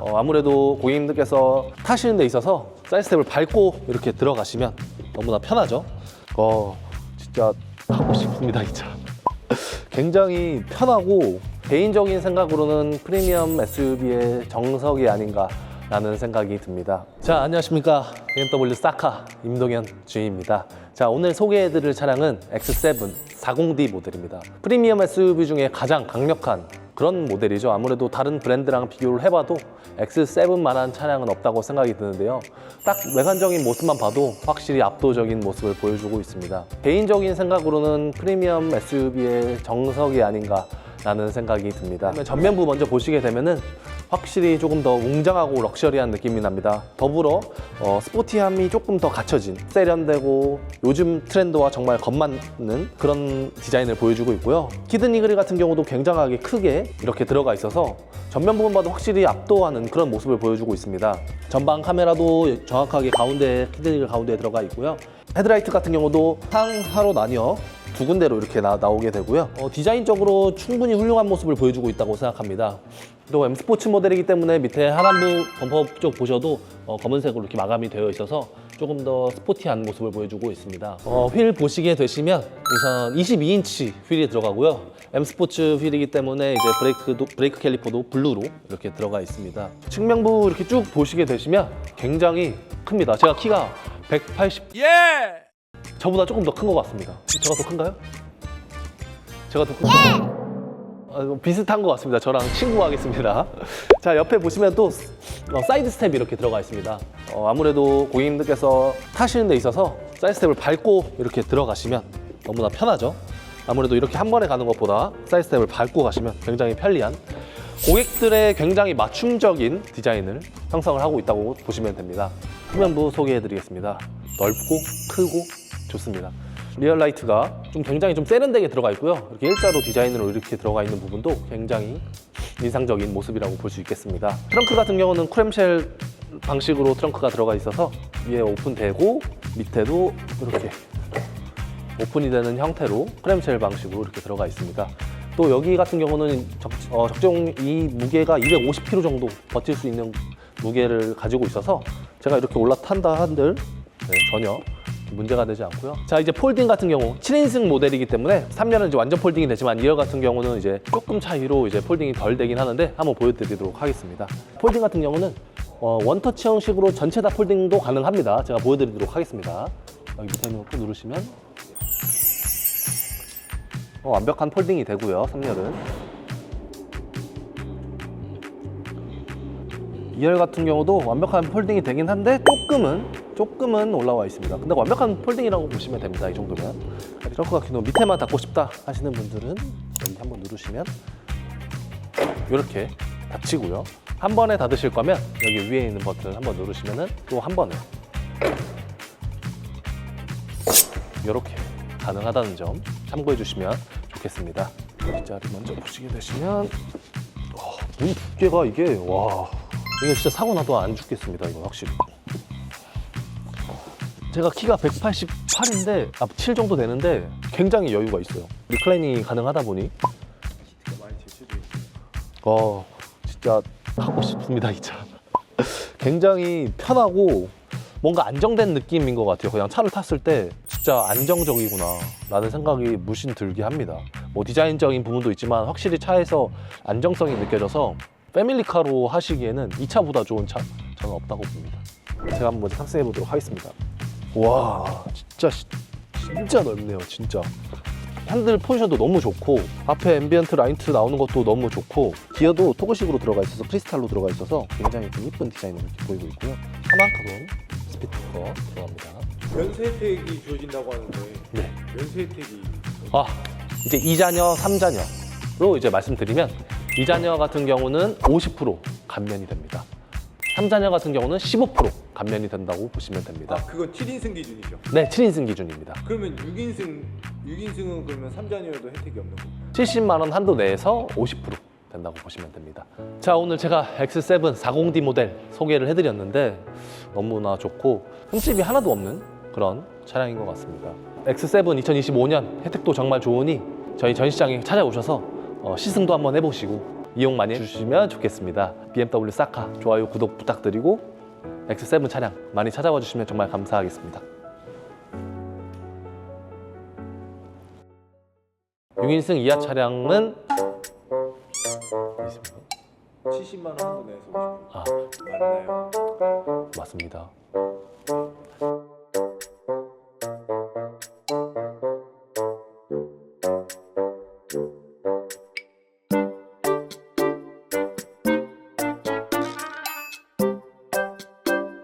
어, 아무래도 고객님들께서 타시는 데 있어서 사이드 스텝을 밟고 이렇게 들어가시면 너무나 편하죠. 어, 진짜 타고 싶습니다, 이 차. 굉장히 편하고 개인적인 생각으로는 프리미엄 SUV의 정석이 아닌가 라는 생각이 듭니다. 자, 안녕하십니까. BMW 사카 임동현 주인입니다. 자, 오늘 소개해드릴 차량은 X7 40D 모델입니다. 프리미엄 SUV 중에 가장 강력한 그런 모델이죠. 아무래도 다른 브랜드랑 비교를 해봐도 X7만한 차량은 없다고 생각이 드는데요. 딱 외관적인 모습만 봐도 확실히 압도적인 모습을 보여주고 있습니다. 개인적인 생각으로는 프리미엄 SUV의 정석이 아닌가 라는 생각이 듭니다. 전면부 먼저 보시게 되면은 확실히 조금 더 웅장하고 럭셔리한 느낌이 납니다. 더불어 어, 스포티함이 조금 더 갖춰진 세련되고 요즘 트렌드와 정말 겁맞는 그런 디자인을 보여주고 있고요. 이그리 같은 경우도 굉장하게 크게 이렇게 들어가 있어서 전면 부분 봐도 확실히 압도하는 그런 모습을 보여주고 있습니다. 전방 카메라도 정확하게 가운데 이그리 가운데에 들어가 있고요. 헤드라이트 같은 경우도 상하로 나뉘어 두 군데로 이렇게 나, 오게 되고요. 어, 디자인적으로 충분히 훌륭한 모습을 보여주고 있다고 생각합니다. 또 M 스포츠 모델이기 때문에 밑에 하단부 범퍼 쪽 보셔도 어, 검은색으로 이렇게 마감이 되어 있어서 조금 더 스포티한 모습을 보여주고 있습니다. 어, 휠 보시게 되시면 우선 22인치 휠이 들어가고요. M 스포츠 휠이기 때문에 이제 브레이크도 브레이크 캘리퍼도 블루로 이렇게 들어가 있습니다. 측면부 이렇게 쭉 보시게 되시면 굉장히 큽니다. 제가 키가 180 저보다 조금 더 큰 것 같습니다. 제가 더 큰가요? 제가 더 큰가요? 아, 이거 비슷한 것 같습니다. 저랑 친구 하겠습니다. 자, 옆에 보시면 또 어, 사이드 스텝이 이렇게 들어가 있습니다. 어, 아무래도 고객님들께서 타시는 데 있어서 사이드 스텝을 밟고 이렇게 들어가시면 너무나 편하죠. 아무래도 이렇게 한 번에 가는 것보다 사이드 스텝을 밟고 가시면 굉장히 편리한 고객들의 굉장히 맞춤적인 디자인을 형성을 하고 있다고 보시면 됩니다. 후면부 소개해드리겠습니다. 넓고 크고 좋습니다. 리얼 라이트가 좀 굉장히 좀 세련되게 들어가 있고요. 이렇게 일자로 디자인으로 이렇게 들어가 있는 부분도 굉장히 인상적인 모습이라고 볼 수 있겠습니다. 트렁크 같은 경우는 크램쉘 방식으로 트렁크가 들어가 있어서 위에 오픈되고 밑에도 이렇게 오픈이 되는 형태로 크램쉘 방식으로 이렇게 들어가 있습니다. 또 여기 같은 경우는 적, 어, 적정 이 무게가 250kg 정도 버틸 수 있는 무게를 가지고 있어서 제가 이렇게 올라탄다 한들 네, 전혀 문제가 되지 않고요. 자 이제 폴딩 같은 경우 7인승 모델이기 때문에 3년은 이제 완전 폴딩이 되지만 2열 같은 경우는 이제 조금 차이로 이제 폴딩이 덜 되긴 하는데 한번 보여드리도록 하겠습니다. 폴딩 같은 경우는 어, 원터치 형식으로 전체 다 폴딩도 가능합니다. 제가 보여드리도록 하겠습니다. 여기 밑에 있는 거 누르시면 어, 완벽한 폴딩이 되고요. 3열은 2열 같은 경우도 완벽한 폴딩이 되긴 한데 조금은 조금은 올라와 있습니다. 근데 완벽한 폴딩이라고 보시면 됩니다. 이 정도면 트렁크가 기노 밑에만 닫고 싶다 하시는 분들은 여기 한번 누르시면 이렇게 닫히고요. 한 번에 닫으실 거면 여기 위에 있는 버튼을 한번 누르시면은 또한 번에 이렇게 가능하다는 점 참고해 주시면 좋겠습니다. 뒷자리 먼저 보시게 되시면 와, 문 두께가 이게 와 이게 진짜 사고 나도 안 죽겠습니다. 이거 확실히. 제가 키가 188인데 아, 7 정도 되는데 굉장히 여유가 있어요. 리클라이닝이 가능하다 보니 어 진짜 하고 싶습니다 이 차. 굉장히 편하고 뭔가 안정된 느낌인 것 같아요. 그냥 차를 탔을 때 진짜 안정적이구나 라는 생각이 물씬 들게 합니다. 뭐 디자인적인 부분도 있지만 확실히 차에서 안정성이 느껴져서 패밀리카로 하시기에는 이 차보다 좋은 차 저는 없다고 봅니다. 제가 한번 탑승해 보도록 하겠습니다. 와 진짜 시- 진짜 넓네요 진짜. 핸들 포지션도 너무 좋고 앞에 앰비언트 라이트 나오는 것도 너무 좋고 기어도 토그식으로 들어가 있어서 크리스탈로 들어가 있어서 굉장히 좀 이쁜 디자인으로 이렇게 보이고 있고요. 하만 카본 스피커 들어갑니다. 연수 혜택이 주어진다고 하는데 네. 연수 혜택이 아 이제 2자녀, 3자녀로 이제 말씀드리면 2자녀 같은 경우는 50% 감면이 됩니다. 3자녀 같은 경우는 15% 감면이 된다고 보시면 됩니다. 아 그건 7인승 기준이죠. 네, 7인승 기준입니다. 그러면 6인승 6인승은 그러면 3자녀도 혜택이 없는 거. 70만 원 한도 내에서 50% 된다고 보시면 됩니다. 자, 오늘 제가 X7 40D 모델 소개를 해드렸는데 너무나 좋고 흠집이 하나도 없는 그런 차량인 것 같습니다. X7 2025년 혜택도 정말 좋으니 저희 전시장에 찾아오셔서 어, 시승도 한번 해보시고 이용 많이 해주시면 좋겠습니다. BMW 사카 좋아요 구독 부탁드리고 X7 차량 많이 찾아와 주시면 정말 감사하겠습니다. 6인승 이하 차량은 70만 원 내에서 오시면 아 맞나요? 맞습니다.